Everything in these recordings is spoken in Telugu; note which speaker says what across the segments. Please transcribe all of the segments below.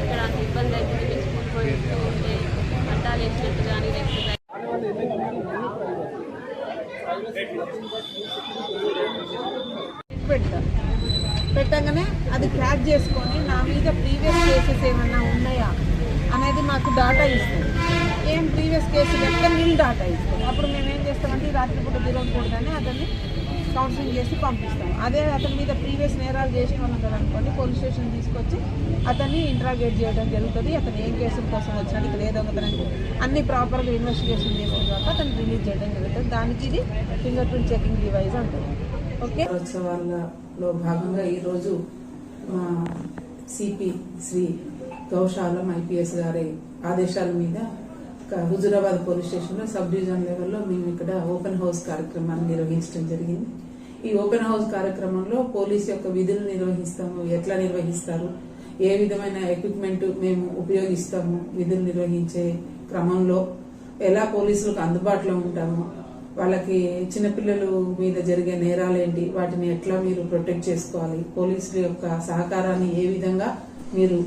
Speaker 1: ఇక్కడ అంత ఇబ్బంది అవుతుంది మీరు స్కూల్ పోయి ఉంటే అడ్డాలు వేసినట్టు కానీ లేకపోతే
Speaker 2: పెడతా పెట్టగానే అది క్యాచ్ చేసుకొని నా మీద ప్రీవియస్ కేసెస్ ఏమన్నా ఉన్నాయా అనేది మాకు డాటా ఇస్తుంది. ఏం ప్రీవియస్ కేసు పెడితే నిల్ డాటా ఇస్తుంది? అప్పుడు మేము ఏం చేస్తామంటే రాత్రిపూట తిరగకూడదని అతన్ని కౌన్సిలింగ్ చేసి పంపిస్తాం. అదే అతని మీద ప్రీవియస్ నేరాలు చేసిన వాళ్ళు కదనుకోండి అనుకోండి పోలీస్ స్టేషన్ తీసుకొచ్చి అతన్ని ఇంట్రాగేట్ చేయడం జరుగుతుంది. అతను ఏం కేసుల కోసం వచ్చాడు ఇక్కడ ఏ దొంగతనం అన్ని ప్రాపర్గా ఇన్వెస్టిగేషన్ చేసిన తర్వాత అతను రిలీజ్ చేయడం జరుగుతుంది. దానికి ఇది ఫింగర్ ప్రింట్ చెకింగ్ డివైస్ అంటారు. ఓకే
Speaker 3: ఉత్సవాలలో భాగంగా ఈరోజు సిపి శ్రీ గౌశాలం ఐపీఎస్ గారి ఆదేశాల మీద హుజురాబాద్ పోలీస్ స్టేషన్లో సబ్ డివిజన్ లెవెల్లో మేము ఇక్కడ ఓపెన్ హౌస్ కార్యక్రమాన్ని నిర్వహించడం జరిగింది. ఈ ఓపెన్ హౌస్ కార్యక్రమంలో పోలీస్ యొక్క విధులు నిర్వహిస్తాము ఎట్లా నిర్వహిస్తారు ఏ విధమైన ఎక్విప్మెంట్ మేము ఉపయోగిస్తాము విధులు నిర్వహించే క్రమంలో ఎలా పోలీసులకు అందుబాటులో ఉంటాము వాళ్ళకి చిన్నపిల్లలు మీద జరిగే నేరాలేంటి వాటిని ఎట్లా మీరు ప్రొటెక్ట్ చేసుకోవాలి పోలీసుల యొక్క సహకారాన్ని ఏ విధంగా మీరు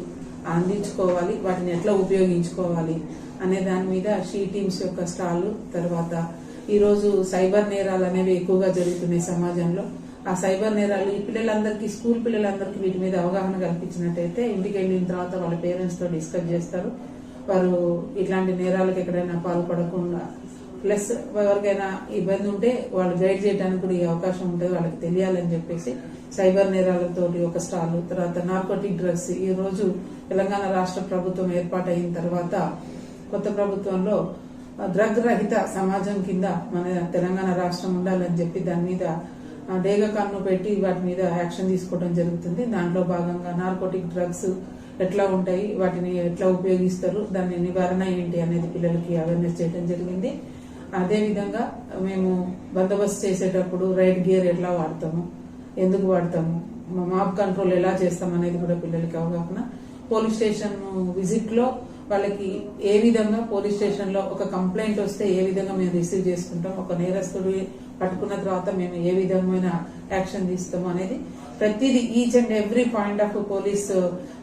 Speaker 3: అందించుకోవాలి వాటిని ఎట్లా ఉపయోగించుకోవాలి అనే దాని మీద షీ టీమ్స్ యొక్క స్టాల్ తర్వాత ఈరోజు సైబర్ నేరాలు అనేవి ఎక్కువగా జరుగుతున్నాయి సమాజంలో. ఆ సైబర్ నేరాలు ఈ పిల్లలందరికీ స్కూల్ పిల్లలందరికీ వీటి మీద అవగాహన కల్పించినట్టయితే ఇంటికి వెళ్ళిన తర్వాత వాళ్ళ పేరెంట్స్తో డిస్కస్ చేస్తారు. వారు ఇట్లాంటి నేరాలకు ఎక్కడైనా పాల్పడకుండా ప్లస్ ఎవరికైనా ఇబ్బంది ఉంటే వాళ్ళు గైడ్ చేయడానికి కూడా ఈ అవకాశం ఉంటుంది వాళ్ళకి తెలియాలని చెప్పేసి సైబర్ నేరాలతో ఒక స్టాల్ తర్వాత నార్కోటిక్ డ్రగ్స్. ఈ రోజు తెలంగాణ రాష్ట్ర ప్రభుత్వం ఏర్పాటైన తర్వాత కొత్త ప్రభుత్వంలో డ్రగ్ రహిత సమాజం కింద మన తెలంగాణ రాష్ట్రం ఉండాలని చెప్పి దాని మీద డేగ కన్ను పెట్టి వాటి మీద యాక్షన్ తీసుకోవడం జరుగుతుంది. దాంట్లో భాగంగా నార్కోటిక్ డ్రగ్స్ ఎట్లా ఉంటాయి వాటిని ఎట్లా ఉపయోగిస్తారు దాని నివారణ ఏంటి అనేది పిల్లలకి అవేర్నెస్ చేయడం జరిగింది. అదే విధంగా మేము బందోబస్తు చేసేటప్పుడు రైట్ గేర్ ఎట్లా వాడతాము? ఎందుకు వాడతాము? మాప్ కంట్రోల్ ఎలా చేస్తాం అనేది కూడా పిల్లలకి అవగాహన. పోలీస్ స్టేషన్ విజిట్లో వాళ్ళకి ఏ విధంగా పోలీస్ స్టేషన్లో ఒక కంప్లైంట్ వస్తే ఏ విధంగా మేము రిసీవ్ చేసుకుంటాం? ఒక నేరస్తుడు పట్టుకున్న తర్వాత మేము ఏ విధమైన యాక్షన్ తీస్తాము అనేది ప్రతిదీ each and every point of police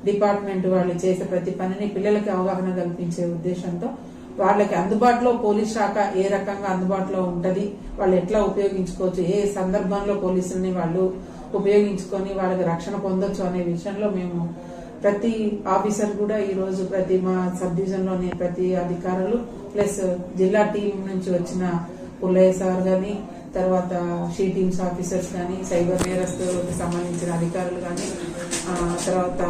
Speaker 3: department వాళ్ళు చేసే ప్రతి పనిని పిల్లలకి అవగాహన కల్పించే ఉద్దేశంతో వాళ్ళకి అందుబాటులో పోలీస్ శాఖ ఏ రకంగా అందుబాటులో ఉంటుంది వాళ్ళు ఎట్లా ఉపయోగించుకోవచ్చు ఏ సందర్భంలో పోలీసుల్ని వాళ్ళు ఉపయోగించుకొని వాళ్ళకి రక్షణ పొందొచ్చు అనే విషయంలో మేము ప్రతి ఆఫీసర్ కూడా ఈ రోజు ప్రతి మా సబ్ డివిజన్లోని ప్రతి అధికారులు ప్లస్ జిల్లా టీం నుంచి వచ్చిన పుల్లయ్య సార్ కానీ తర్వాత షీ టీమ్స్ ఆఫీసర్స్ కానీ సైబర్ నేరస్తులకు సంబంధించిన అధికారులు కానీ తర్వాత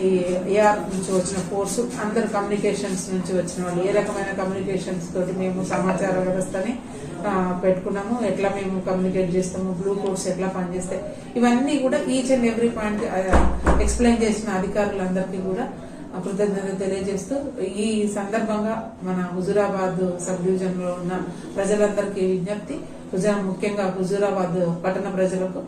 Speaker 3: ఈ ఏఆర్ నుంచి వచ్చిన కోర్సు అందరు కమ్యూనికేషన్స్ నుంచి వచ్చిన వాళ్ళు ఏ రకమైన కమ్యూనికేషన్స్ తోటి మేము సమాచార వ్యవస్థని పెట్టుకున్నాము ఎట్లా మేము కమ్యూనికేట్ చేస్తాము బ్లూ కోడ్స్ ఎట్లా పనిచేస్తాయి ఇవన్నీ కూడా each and every point explain చేసిన అధికారులందరికీ కూడా కృతజ్ఞత తెలియజేస్తూ ఈ సందర్భంగా మన హుజురాబాద్ సబ్ డివిజన్లో ఉన్న ప్రజలందరికీ విజ్ఞప్తి ముఖ్యంగా హుజురాబాద్ పట్టణ ప్రజలకు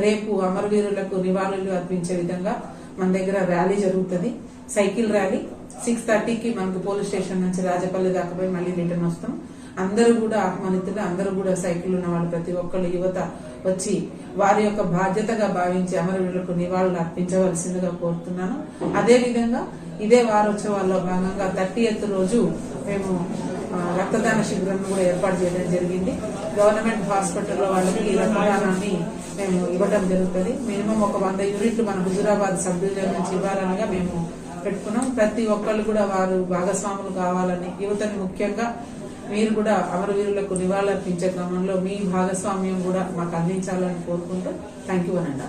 Speaker 3: రేపు అమరవీరులకు నివాళులు అర్పించే విధంగా మన దగ్గర ర్యాలీ జరుగుతుంది. Cycle rally. సిక్స్ థర్టీకి మనకు పోలీస్ స్టేషన్ నుంచి రాజపల్లి దాకా పోయి మళ్ళీ రిటర్న్ వస్తాం. అందరూ కూడా ఆహ్వానితులు అందరూ కూడా సైకిల్ ఉన్న వాళ్ళు ప్రతి ఒక్కళ్ళు యువత వచ్చి వారి యొక్క బాధ్యతగా భావించి అమరవీరులకు నివాళులు అర్పించవలసిందిగా కోరుతున్నాను. అదే విధంగా ఇదే వారోత్సవాల్లో భాగంగా థర్టీ ఎత్ రోజు మేము రక్తదాన శిబిరం కూడా ఏర్పాటు చేయడం జరిగింది. గవర్నమెంట్ హాస్పిటల్లో వాళ్ళకి ఈ రక్తదానాన్ని మేము ఇవ్వడం జరుగుతుంది. మినిమం ఒక వంద యూనిట్లు మన హుజురాబాద్ సబ్ డివిజన్ నుంచి ఇవ్వాలనగా మేము పెట్టుకున్నాం. ప్రతి ఒక్కళ్ళు కూడా వారు భాగస్వాములు కావాలని యువతని ముఖ్యంగా మీరు కూడా అమరవీరులకు నివాళులర్పించే క్రమంలో మీ భాగస్వామ్యం కూడా మాకు అందించాలని కోరుకుంటూ థ్యాంక్ యూ అనండి.